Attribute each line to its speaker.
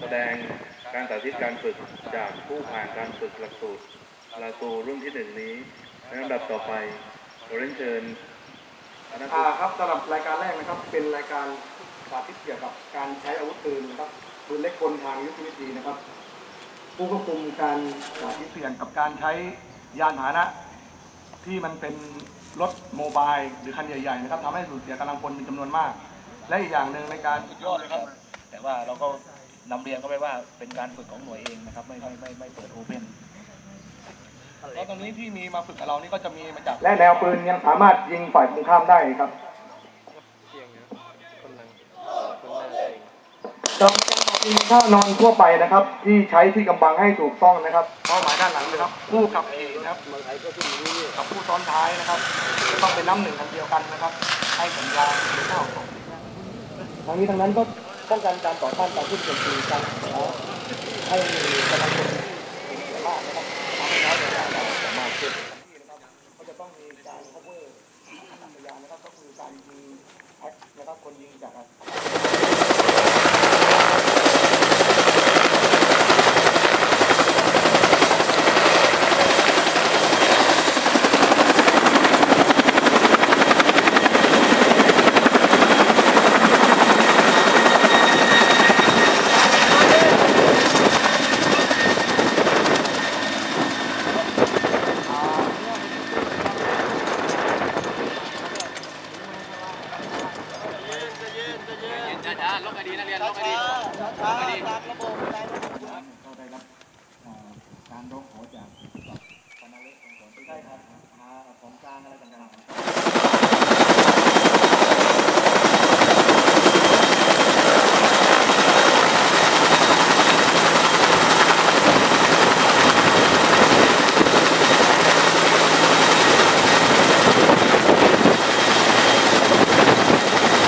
Speaker 1: แสดงการสาธิตการฝึกจากผู้ผ่านการฝึกหลักสูตรลาตูรุ่นที่หนึ่งนี้ในลำดับต่อไปขอเรียนเชิญ
Speaker 2: อ่าครับสำหรับรายการแรกนะครับเป็นรายการสาธิตเกี่ยวกับการใช้อาวุธปืนนะครับปืนเล็กกลทางยุทธวิธีนะครับ ผู้ควบคุมการสาธิตเสี่ยงกับการใช้ยานพาหนะ ที่มันเป็นรถโมบายหรือคันใหญ่ๆนะครับทำให้สูญเสียกำลังพลเป็นจำนวนมาก และอีกอย่างหนึ่งในการ
Speaker 3: ยอดนะครับ แต่ว่าเราก็ นำเรียนเข้าไปว่าเป็นการฝึกของหน่วยเองนะครับ ไม่ไม่ไม่ไม่เปิดโอเพ่น
Speaker 2: แล้วตรงนี้ที่มีมาฝึกกับเรานี่ก็จะมีมาจากและแนวปืนยังสามารถยิงฝ่ายตรงข้ามได้ครับจอมยิงท่านอนทั่วไปนะครับ ที่ใช้ที่กำบังให้ถูกต้องนะครับเป้าหมายด้านหลังนะครับผู้ขับขี่นะครับกับผู้ซ้อนท้ายนะครับจะต้องเป็นน้ำหนึ่งอันเดียวกันนะครับ ให้สัญญาณหรือเข้าของทั้งนี้ทั้งนั้นก็ ป้องกันการต่อต้านการขึ้นโจมตีการให้มีกำลังคนมากนะครับทำให้น้อยกว่าการสามารถขึ้นนะครับก็จะต้องมีการ cover อากายานนะครับก็คือการยิงแอคนะครับคนยิงจาก จ้าจ้า
Speaker 4: ลงอ
Speaker 2: กดีนะเรียนลงอกดีล็อกอดีตามระบบตามระบบ